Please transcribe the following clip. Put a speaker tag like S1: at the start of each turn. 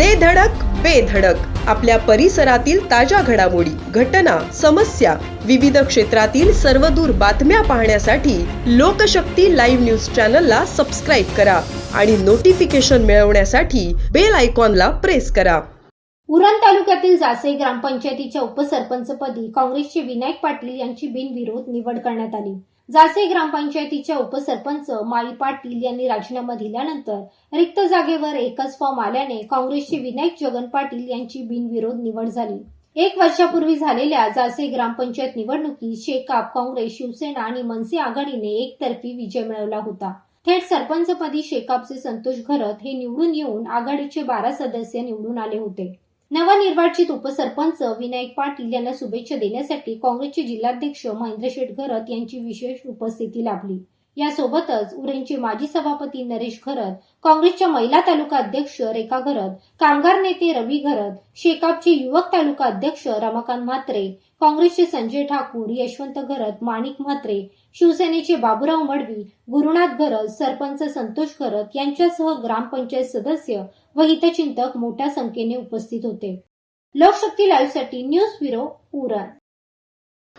S1: दे धडक बेधडक आपल्या परिसरातील ताज्या घडामोडी घटना समस्या विविध क्षेत्रातील सर्वदूर बातम्या पाहण्यासाठी लोकशक्ती लाईव्ह न्यूज चॅनलला सबस्क्राईब करा आणि नोटिफिकेशन मिळवण्यासाठी बेल आयकॉनला प्रेस करा.
S2: उरण तालुक्यातील जासे ग्रामपंचायतीच्या उपसरपंचपदी काँग्रेसचे विनायक पाटील यांची बिनविरोध निवड करण्यात आली. जासे ग्रामपंचायतीच्या उपसरपंच माई पाटील यांनी राजीनामा दिल्यानंतर रिक्त जागेवर एकच फॉर्म आल्याने काँग्रेसचे विनायक जगन पाटील यांची बिनविरोध निवड झाली. एक वर्षापूर्वी झालेल्या जासे ग्रामपंचायत निवडणुकीत शेकाप काँग्रेस शिवसेना आणि मनसे आघाडीने एकतर्फी विजय मिळवला होता. थेट सरपंचपदी शेकापचे संतोष घरत हे निवडून येऊन आघाडीचे बारा सदस्य निवडून आले होते. नवनिर्वाचित उपसरपंच विनायक पाटील यांना शुभेच्छा देण्यासाठी काँग्रेसचे जिल्हाध्यक्ष महेंद्र शेठ घरत यांची विशेष उपस्थिती लाभली. यासोबतच उरणचे माजी सभापती नरेश घरत काँग्रेसच्या महिला तालुका अध्यक्ष रेखा घरत कामगार नेते रवी घरत शेकापचे युवक तालुका अध्यक्ष रमाकांत म्हात्रे काँग्रेसचे संजय ठाकूर यशवंत घरत माणिक म्हात्रे शिवसेनेचे बाबुराव मडवी गुरुनाथ घरत सरपंच संतोष घरत यांच्यासह ग्रामपंचायत सदस्य व हितचिंतक मोठ्या संख्येने उपस्थित होते. लोकशक्ती लाईव्हसाठी न्यूज ब्युरो उरण.